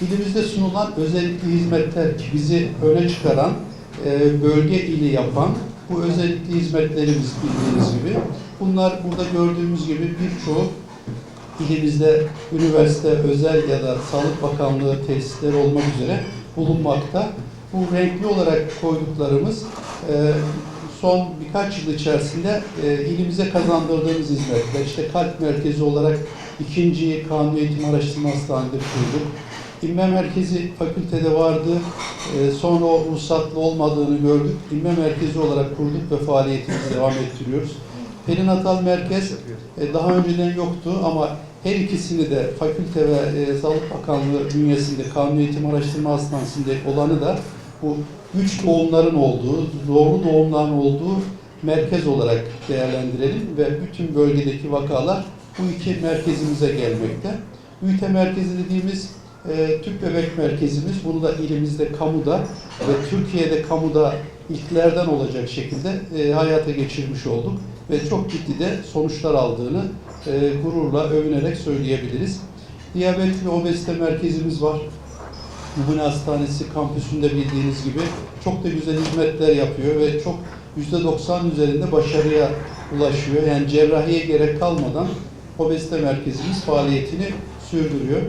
İlimizde sunulan özellikli hizmetler bizi öne çıkaran, e, bölge ili yapan bu özellikli hizmetlerimiz bildiğiniz gibi. Bunlar burada gördüğümüz gibi birçoğu ilimizde üniversite, özel ya da Sağlık Bakanlığı tesisleri olmak üzere bulunmakta. Bu renkli olarak koyduklarımız e, son birkaç yıl içerisinde e, ilimize kazandırdığımız hizmetler. İşte kalp merkezi olarak ikinci Kanun Eğitim Araştırma Hastanede kurduk. İnme merkezi fakültede vardı. E, sonra o ruhsatlı olmadığını gördük. İnme merkezi olarak kurduk ve faaliyetimizi devam ettiriyoruz. Perinatal merkez e, daha önceden yoktu ama her ikisini de fakülte ve e, Sağlık Bakanlığı bünyesinde Kanun Eğitim Araştırma Hastanesi'nde olanı da bu güç doğumların olduğu, zorlu doğumların olduğu merkez olarak değerlendirelim ve bütün bölgedeki vakalar bu iki merkezimize gelmekte. Ünite merkezi dediğimiz e, tüp bebek merkezimiz. Bunu da ilimizde kamuda ve Türkiye'de kamuda ilklerden olacak şekilde e, hayata geçirmiş olduk ve çok ciddi de sonuçlar aldığını e, gururla övünerek söyleyebiliriz. Diyabet ve obezite merkezimiz var. Numune Hastanesi kampüsünde bildiğiniz gibi çok da güzel hizmetler yapıyor ve çok %90 üzerinde başarıya ulaşıyor. Yani cerrahiye gerek kalmadan obezite merkezimiz faaliyetini sürdürüyor.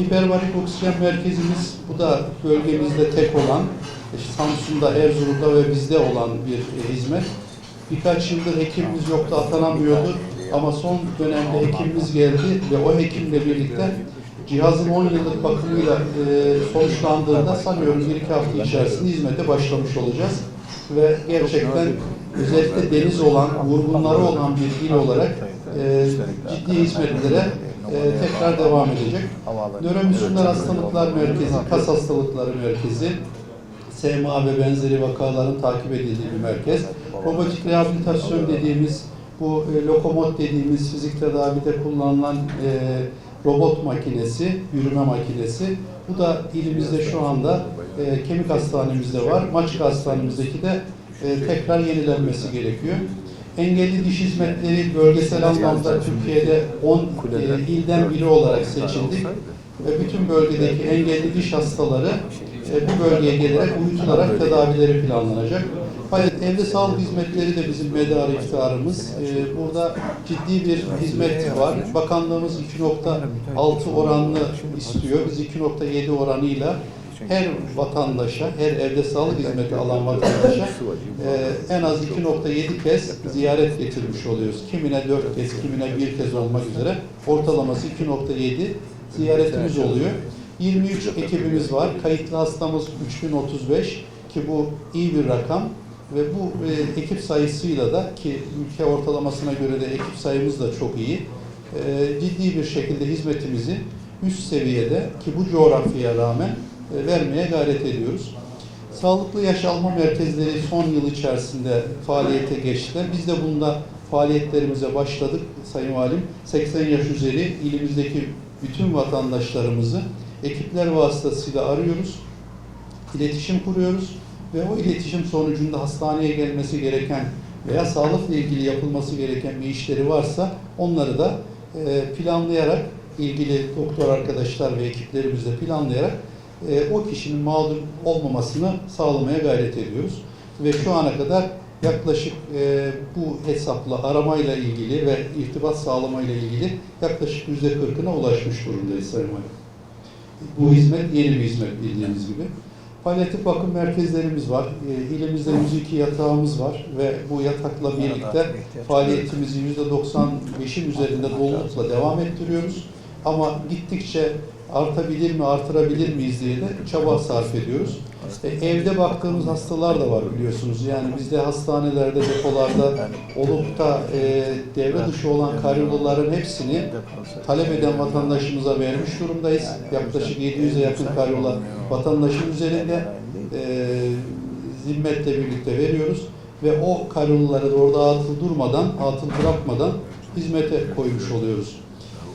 Hiperbarik oksijen merkezimiz bu da bölgemizde tek olan, işte Samsun'da, Erzurum'da ve bizde olan bir e, hizmet. Birkaç yıldır hekimimiz yoktu, atanamıyordu. Ama son dönemde hekimimiz geldi ve o hekimle birlikte cihazın 10 yıllık bakımıyla e, sonuçlandığında sanıyorum bir iki hafta içerisinde hizmete başlamış olacağız. Ve gerçekten özellikle deniz olan, vurgunları olan bir il olarak e, ciddi hizmetlere e, tekrar devam edecek. Nöromüsünler Hastalıklar Merkezi, Kas Hastalıkları Merkezi, SMA ve benzeri vakaların takip edildiği bir merkez. Robotik rehabilitasyon dediğimiz, bu e, lokomot dediğimiz fizik tedavide kullanılan e, robot makinesi, yürüme makinesi. Bu da ilimizde şu anda e, kemik hastanemizde var. Maçka hastanemizdeki de e, tekrar yenilenmesi gerekiyor. Engelli diş hizmetleri bölgesel anlamda Türkiye'de 10 e, ilden biri olarak seçildik ve bütün bölgedeki engelli diş hastaları e, bu bölgeye gelerek uyutularak tedavileri planlanacak. Hayır, evde sağlık hizmetleri de bizim medarı iftiharımız. E, burada ciddi bir hizmet var. Bakanlığımız 2.6 oranlı istiyor. Biz 2.7 oranıyla her vatandaşa, her evde sağlık hizmeti alan vatandaşa e, en az 2.7 kez ziyaret getirmiş oluyoruz. Kimine 4 kez, kimine 1 kez olmak üzere ortalaması 2.7 ziyaretimiz oluyor. 23 ekibimiz var. Kayıtlı hastamız 3035 ki bu iyi bir rakam ve bu e, ekip sayısıyla da ki ülke ortalamasına göre de ekip sayımız da çok iyi. E, ciddi bir şekilde hizmetimizi üst seviyede ki bu coğrafyaya rağmen vermeye gayret ediyoruz. Sağlıklı Yaş Alma Merkezleri son yıl içerisinde faaliyete geçtiler. Biz de bunda faaliyetlerimize başladık Sayın Valim. 80 yaş üzeri ilimizdeki bütün vatandaşlarımızı ekipler vasıtasıyla arıyoruz, iletişim kuruyoruz ve o iletişim sonucunda hastaneye gelmesi gereken veya sağlıkla ilgili yapılması gereken bir işleri varsa onları da e, planlayarak ilgili doktor arkadaşlar ve ekiplerimizle planlayarak e, o kişinin mağdur olmamasını sağlamaya gayret ediyoruz. Ve şu ana kadar yaklaşık e, bu hesapla aramayla ilgili ve irtibat sağlamayla ilgili yaklaşık yüzde kırkına ulaşmış durumdayız Sayın Valim. Bu hizmet yeni bir hizmet bildiğiniz gibi. Palyatif bakım merkezlerimiz var. E, ilimizde 102 yatağımız var ve bu yatakla birlikte faaliyetimizi %95'in üzerinde dolulukla devam ettiriyoruz. Ama gittikçe artabilir mi, artırabilir miyiz diye de çaba sarf ediyoruz. E, evde baktığımız hastalar da var biliyorsunuz. Yani bizde hastanelerde, depolarda olup da e, devre dışı olan karyolaların hepsini talep eden vatandaşımıza vermiş durumdayız. Yaklaşık 700'e yakın karyola vatandaşın üzerinde e, zimmetle birlikte veriyoruz. Ve o karyolaları da orada atıl durmadan, atıl bırakmadan hizmete koymuş oluyoruz.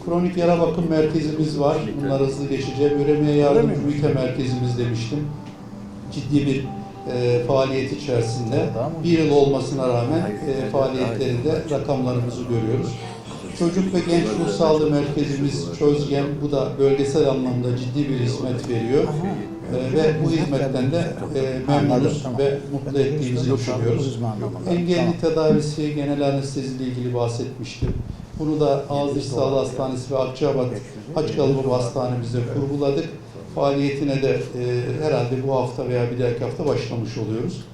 Kronik yara bakım merkezimiz var. Bunlar hızlı geçeceğim. Üremeye yardım ünite merkezimiz demiştim. Ciddi bir e, faaliyet içerisinde bir yıl olmasına rağmen e, faaliyetlerinde rakamlarımızı görüyoruz. Çocuk ve Genç Ruh Sağlığı Merkezimiz Çözgem, bu da bölgesel anlamda ciddi bir hizmet veriyor. Ee, ve bu hizmetten de e, memnunuz ve mutlu ettiğimizi düşünüyoruz. Engelli tedavisi, genel anestezi ile ilgili bahsetmiştim. Bunu da Ağız Sağlığı Hastanesi ve Akçabat Açıkalıbı Hastanemizde kurguladık. Faaliyetine de e, herhalde bu hafta veya bir dahaki hafta başlamış oluyoruz.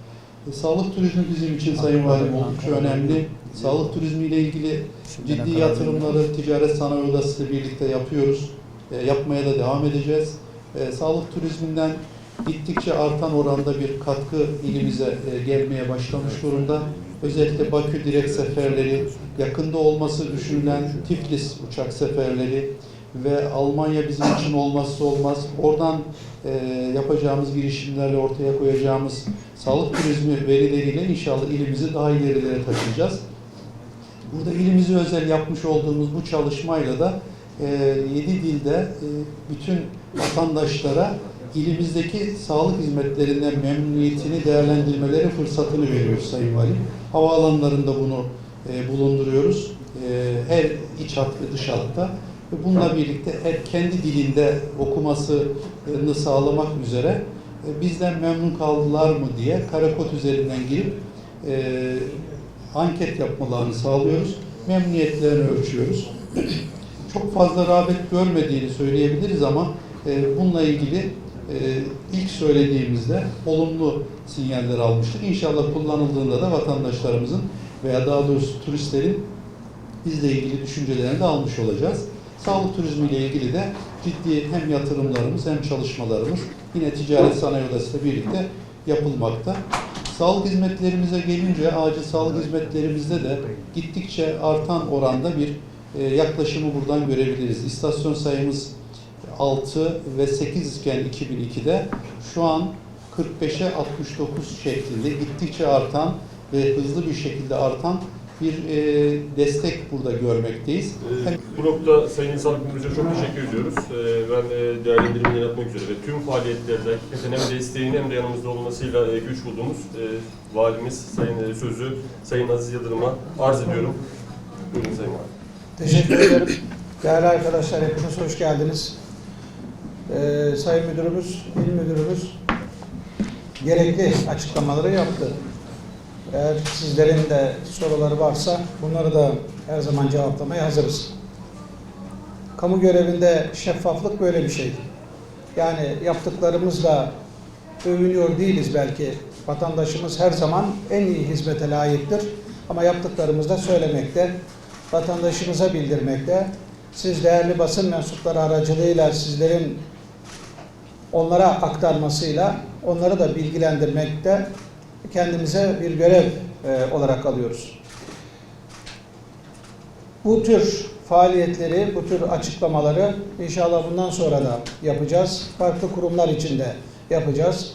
E, sağlık turizmi bizim için Sayın Valim oldukça önemli. Sağlık turizmi ile ilgili ciddi yatırımları Ticaret Sanayi Odası ile birlikte yapıyoruz. E, yapmaya da devam edeceğiz. E, sağlık turizminden gittikçe artan oranda bir katkı ilimize e, gelmeye başlamış durumda. Özellikle Bakü direkt seferleri, yakında olması düşünülen Tiflis uçak seferleri ve Almanya bizim için olmazsa olmaz. Oradan e, yapacağımız girişimlerle ortaya koyacağımız sağlık turizmi verileriyle inşallah ilimizi daha ilerilere taşıyacağız. Burada ilimize özel yapmış olduğumuz bu çalışmayla da 7 dilde e, bütün vatandaşlara ilimizdeki sağlık hizmetlerinden memnuniyetini değerlendirmeleri fırsatını veriyoruz Sayın Valim. Havaalanlarında bunu e, bulunduruyoruz. E, her iç hat ve dış hatta. Ve bununla birlikte her kendi dilinde okumasını sağlamak üzere e, bizden memnun kaldılar mı diye karakot üzerinden girip e, anket yapmalarını sağlıyoruz. Memnuniyetlerini ölçüyoruz. Çok fazla rağbet görmediğini söyleyebiliriz ama e, bununla ilgili ilk söylediğimizde olumlu sinyaller almıştık. İnşallah kullanıldığında da vatandaşlarımızın veya daha doğrusu turistlerin bizle ilgili düşüncelerini de almış olacağız. Sağlık turizmi ile ilgili de ciddi hem yatırımlarımız hem çalışmalarımız yine Ticaret Sanayi Odası ile birlikte yapılmakta. Sağlık hizmetlerimize gelince acil sağlık hizmetlerimizde de gittikçe artan oranda bir e, yaklaşımı buradan görebiliriz. İstasyon sayımız 6 ve 8 iken 2002'de şu an 45'e 69 şeklinde gittikçe artan ve hızlı bir şekilde artan bir e, destek burada görmekteyiz. Ee, Bu noktada Sayın Sağlık Müdürümüze çok teşekkür ediyoruz. Ee, Ben e, değerlendirmeni yapmak üzere ve tüm faaliyetlerde hakikaten hem desteğini hem de yanımızda olmasıyla e, güç bulduğumuz e, valimiz Sayın e, Sözü Sayın Aziz Yıldırım'a arz ediyorum. Buyurun Sayın Valim. Teşekkür ederim. Değerli arkadaşlar hepiniz hoş geldiniz. Ee, Sayın Müdürümüz, İl Müdürümüz gerekli açıklamaları yaptı. Eğer sizlerin de soruları varsa bunları da her zaman cevaplamaya hazırız. Kamu görevinde şeffaflık böyle bir şey. Yani yaptıklarımızla övünüyor değiliz belki. Vatandaşımız her zaman en iyi hizmete layıktır. Ama yaptıklarımızı da söylemekte, vatandaşımıza bildirmekte. Siz değerli basın mensupları aracılığıyla sizlerin onlara aktarmasıyla onları da bilgilendirmekte kendimize bir görev e, olarak alıyoruz. Bu tür faaliyetleri, bu tür açıklamaları inşallah bundan sonra da yapacağız. Farklı kurumlar içinde yapacağız.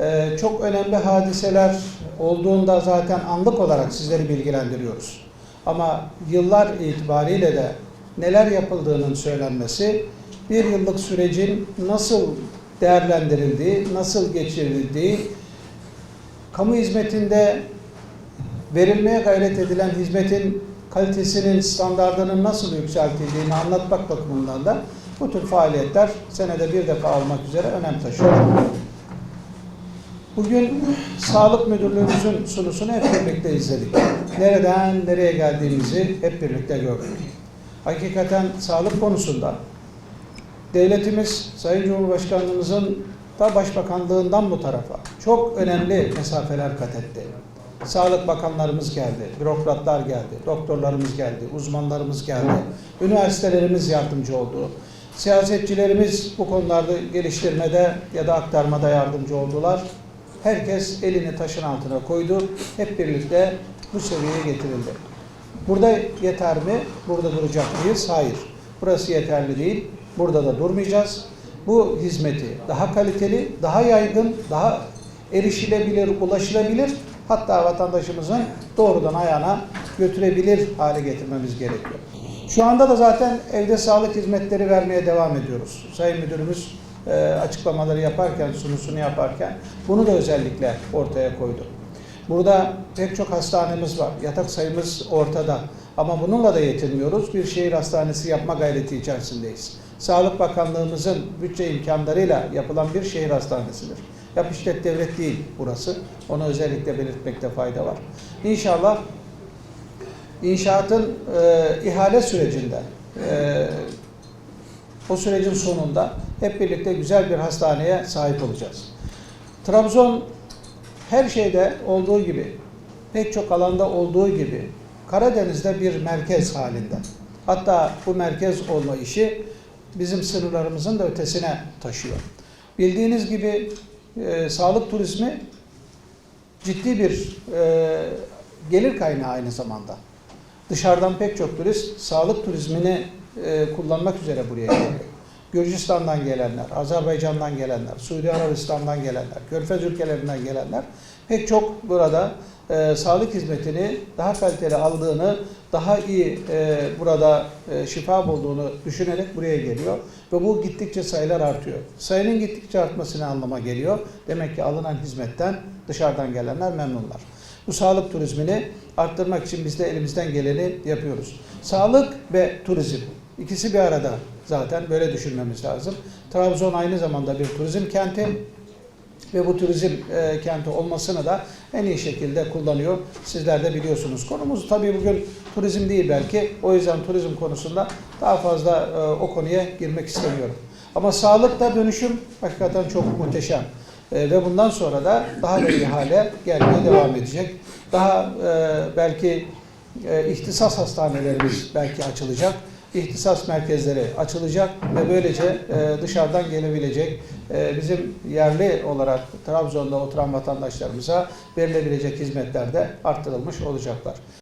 Ee, çok önemli hadiseler olduğunda zaten anlık olarak sizleri bilgilendiriyoruz. Ama yıllar itibariyle de neler yapıldığının söylenmesi, bir yıllık sürecin nasıl değerlendirildiği, nasıl geçirildiği, kamu hizmetinde verilmeye gayret edilen hizmetin kalitesinin, standartının nasıl yükseltildiğini anlatmak bakımından da bu tür faaliyetler senede bir defa olmak üzere önem taşıyor. Bugün Sağlık Müdürlüğümüzün sunusunu hep birlikte izledik. Nereden nereye geldiğimizi hep birlikte gördük. Hakikaten sağlık konusunda devletimiz, Sayın Cumhurbaşkanlığımızın da Başbakanlığından bu tarafa çok önemli mesafeler kat etti. Sağlık bakanlarımız geldi, bürokratlar geldi, doktorlarımız geldi, uzmanlarımız geldi, üniversitelerimiz yardımcı oldu. Siyasetçilerimiz bu konularda geliştirmede ya da aktarmada yardımcı oldular. Herkes elini taşın altına koydu. Hep birlikte bu seviyeye getirildi. Burada yeter mi? Burada duracak mıyız? Hayır. Burası yeterli değil. Burada da durmayacağız. Bu hizmeti daha kaliteli, daha yaygın, daha erişilebilir, ulaşılabilir hatta vatandaşımızın doğrudan ayağına götürebilir hale getirmemiz gerekiyor. Şu anda da zaten evde sağlık hizmetleri vermeye devam ediyoruz. Sayın Müdürümüz e, açıklamaları yaparken, sunusunu yaparken bunu da özellikle ortaya koydu. Burada pek çok hastanemiz var. Yatak sayımız ortada. Ama bununla da yetinmiyoruz. Bir şehir hastanesi yapma gayreti içerisindeyiz. Sağlık Bakanlığımızın bütçe imkanlarıyla yapılan bir şehir hastanesidir. Yap devlet değil burası. Onu özellikle belirtmekte fayda var. İnşallah inşaatın e, ihale sürecinde e, o sürecin sonunda hep birlikte güzel bir hastaneye sahip olacağız. Trabzon her şeyde olduğu gibi, pek çok alanda olduğu gibi Karadeniz'de bir merkez halinde. Hatta bu merkez olma işi bizim sınırlarımızın da ötesine taşıyor. Bildiğiniz gibi e, sağlık turizmi ciddi bir e, gelir kaynağı aynı zamanda. Dışarıdan pek çok turist sağlık turizmini e, kullanmak üzere buraya geliyor. Gürcistan'dan gelenler, Azerbaycan'dan gelenler, Suudi Arabistan'dan gelenler, Körfez ülkelerinden gelenler pek çok burada e, sağlık hizmetini daha kaliteli aldığını, daha iyi e, burada e, şifa bulduğunu düşünerek buraya geliyor. Ve bu gittikçe sayılar artıyor. Sayının gittikçe artması ne anlama geliyor? Demek ki alınan hizmetten dışarıdan gelenler memnunlar. Bu sağlık turizmini arttırmak için biz de elimizden geleni yapıyoruz. Sağlık ve turizm ikisi bir arada zaten böyle düşünmemiz lazım. Trabzon aynı zamanda bir turizm kenti ve bu turizm e, kenti olmasını da en iyi şekilde kullanıyor. Sizler de biliyorsunuz. Konumuz tabii bugün turizm değil belki. O yüzden turizm konusunda daha fazla e, o konuya girmek istemiyorum. Ama sağlıkta dönüşüm hakikaten çok muhteşem. E, ve bundan sonra da daha da iyi hale gelmeye devam edecek. Daha e, belki e, ihtisas hastanelerimiz belki açılacak. İhtisas merkezleri açılacak ve böylece e, dışarıdan gelebilecek e, bizim yerli olarak Trabzon'da oturan vatandaşlarımıza verilebilecek hizmetler de arttırılmış olacaklar.